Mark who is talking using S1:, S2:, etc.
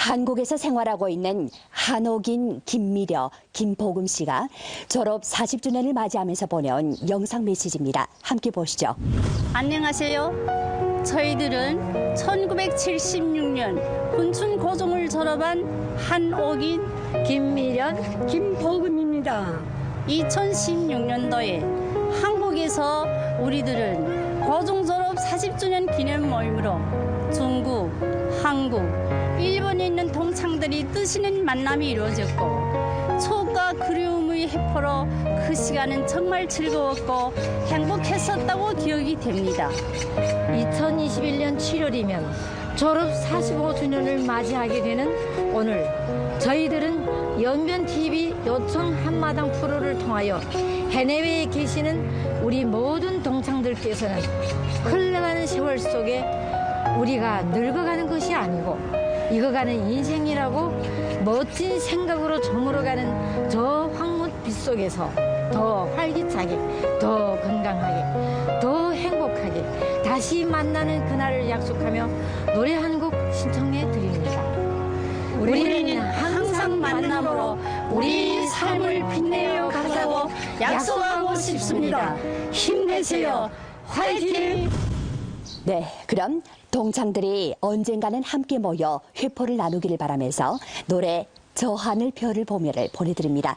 S1: 한국에서 생활하고 있는 한옥인 김미려, 김보금 씨가 졸업 40주년을 맞이하면서 보내온 영상 메시지입니다. 함께 보시죠.
S2: 안녕하세요. 저희들은 1976년 훈춘 고종을 졸업한 한옥인
S3: 김미련, 김보금입니다.
S2: 2016년도에 한국에서 우리들은 고종 졸업 40주년 기념 모임으로 중국, 한국, 일본에 있는 동창들이 뜻있는 만남이 이루어졌고 추억과 그리움의 해포로 그 시간은 정말 즐거웠고 행복했었다고 기억이 됩니다.
S3: 2021년 7월이면 졸업 45주년을 맞이하게 되는 오늘 저희들은 연변 TV 요청 한마당 프로를 통하여 해내외에 계시는 우리 모든 동창들께서는 흘러가는 세월 속에 우리가 늙어가는 것이 아니고 익어가는 인생이라고 멋진 생각으로 저물어가는 저 황무빛 속에서 더 활기차게, 더 건강하게, 더 행복하게 다시 만나는 그날을 약속하며 노래 한 곡 신청해 드립니다.
S2: 우리는 항상 만남으로 우리 삶을 빛내어 가자고 약속하고 싶습니다. 힘내세요. 화이팅!
S1: 네, 그럼 동창들이 언젠가는 함께 모여 회포를 나누기를 바라면서 노래 저 하늘 별을 보며를 보내드립니다.